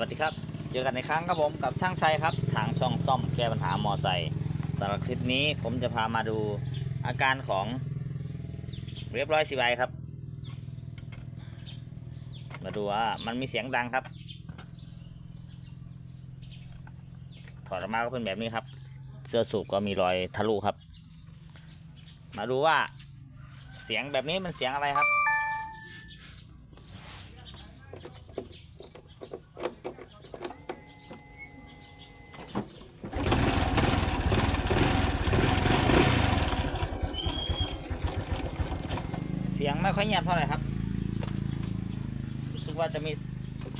วัสดีครับ เจอกันในครั้งครับผมกับช่างชัยครับ ทางช่องซ่อมแก้ปัญหามอไซค์สำหรับคลิปนี้ผมจะพามาดูอาการของเรียบร้อยสีใบครับ มาดูว่ามันมีเสียงดังครับ ถอดออกมาก็เป็นแบบนี้ครับ เสื้อสูบก็มีรอยทะลุครับ มาดูว่าเสียงแบบนี้มันเสียงอะไรครับ เสียงไม่ค่อยเงียบเท่าไหร่ครับรู้สึกว่าจะมี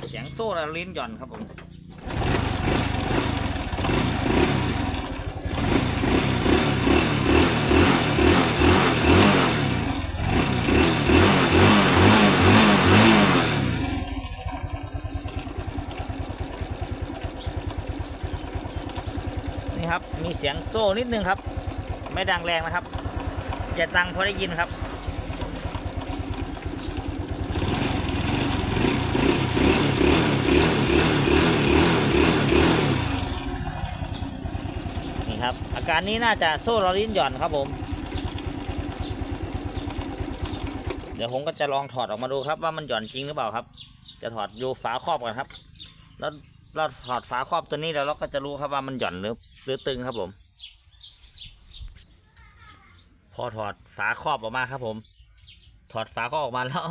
เสียงโซ่และลิ้นหย่อนครับผมนี่ครับมีเสียงโซ่นิดนึงครับ ไม่ดังแรงนะครับจะดังพอได้ยินครับ นี่ครับ อาการนี้น่าจะโซ่ลอลิ้นหย่อนครับผม เดี๋ยวผมก็จะลองถอดออกมาดูครับว่ามันหย่อนจริงหรือเปล่าครับ จะถอดดูฝาครอบก่อนครับ แล้วเราถอดฝาครอบตัวนี้แล้วเราก็จะรู้ครับว่ามันหย่อนหรือหรือตึงครับผม พอถอดฝาครอบออกมาครับผม ถอดฝาครอบออกมาแล้ว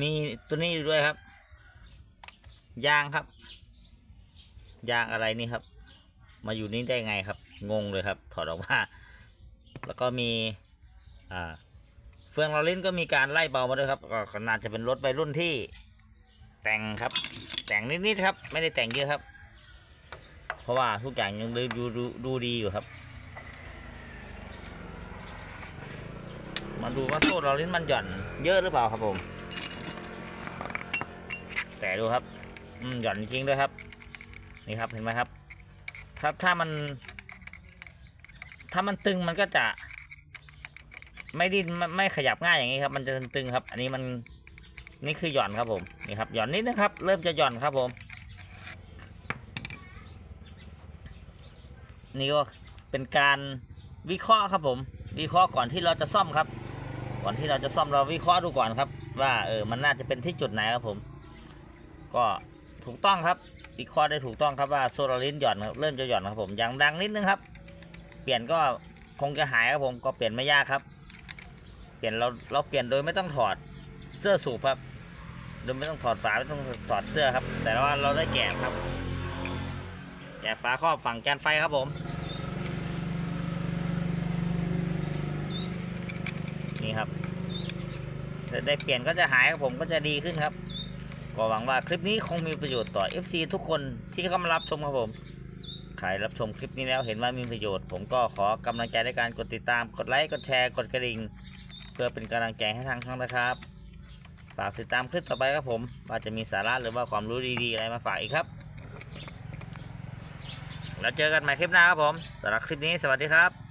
มีตัวนี้อยู่ด้วยครับ ยางครับ ยางอะไรนี่ครับ มาอยู่นี่ได้ไงครับ งงเลยครับ ถอดออกมา แล้วก็มีอ่าเฟืองเราลิ้นก็มีการไล่เบามาด้วยครับก็น่าจะเป็นรถวัยรุ่นที่ แต่งครับ แต่งนิดๆครับ ไม่ได้แต่งเยอะครับ เพราะว่าทุกอย่างยังดูดูดูดีอยู่ครับ มาดูว่าโซ่เราลิ้นมันหย่อนเยอะหรือเปล่าครับผม แต่ดูครับ อืมหย่อนจริงด้วยครับ นี่ครับเห็นไหมครับ ครับถ้ามัน ถ้ามันตึงมันก็จะ ไม่ดิ้นไม่ขยับง่ายอย่างนี้ครับ มันจะตึงครับ อันนี้มันนี่คือหย่อนครับผมนี่ครับหย่อนนิดนะครับ เริ่มจะหย่อนครับผม นี่ก็เป็นการวิเคราะห์ครับผม วิเคราะห์ก่อนที่เราจะซ่อมครับ ก่อนที่เราจะซ่อมเราวิเคราะห์ดูก่อนครับ ว่าเออมันน่าจะเป็นที่จุดไหนครับผม ก็ถูกต้องครับ วิเคราะห์ได้ถูกต้องครับว่าโซลารินหย่อนครับเริ่มจะหย่อนครับผมอย่างดังนิดนึงครับ เปลี่ยนก็คงจะหายครับผมก็เปลี่ยนไม่ยากครับ เปลี่ยนเราเราเปลี่ยนโดยไม่ต้องถอดเสื้อสูบครับ โดยไม่ต้องถอดฝาไม่ต้องถอดเสื้อครับ แต่ว่าเราได้แกะครับแกะฝาครอบฝั่งแกนไฟครับผมนี่ครับได้เปลี่ยนก็จะหายครับผมก็จะดีขึ้นครับ ก็หวังว่าคลิปนี้คงมีประโยชน์ต่อ FC ทุกคนที่เข้ามารับชมครับผมใครรับชมคลิปนี้แล้วเห็นว่ามีประโยชน์ ผมก็ขอกำลังใจในการกดติดตาม กดไลค์ กดแชร์ กดกระดิ่ง เพื่อเป็นกำลังใจให้ทางช่องนะครับ ฝากติดตามคลิปต่อไปครับผม ว่าจะมีสาระหรือว่าความรู้ดีๆ อะไรมาฝากอีกครับ แล้วเจอกันใหม่คลิปหน้าครับผมสำหรับคลิปนี้สวัสดีครับ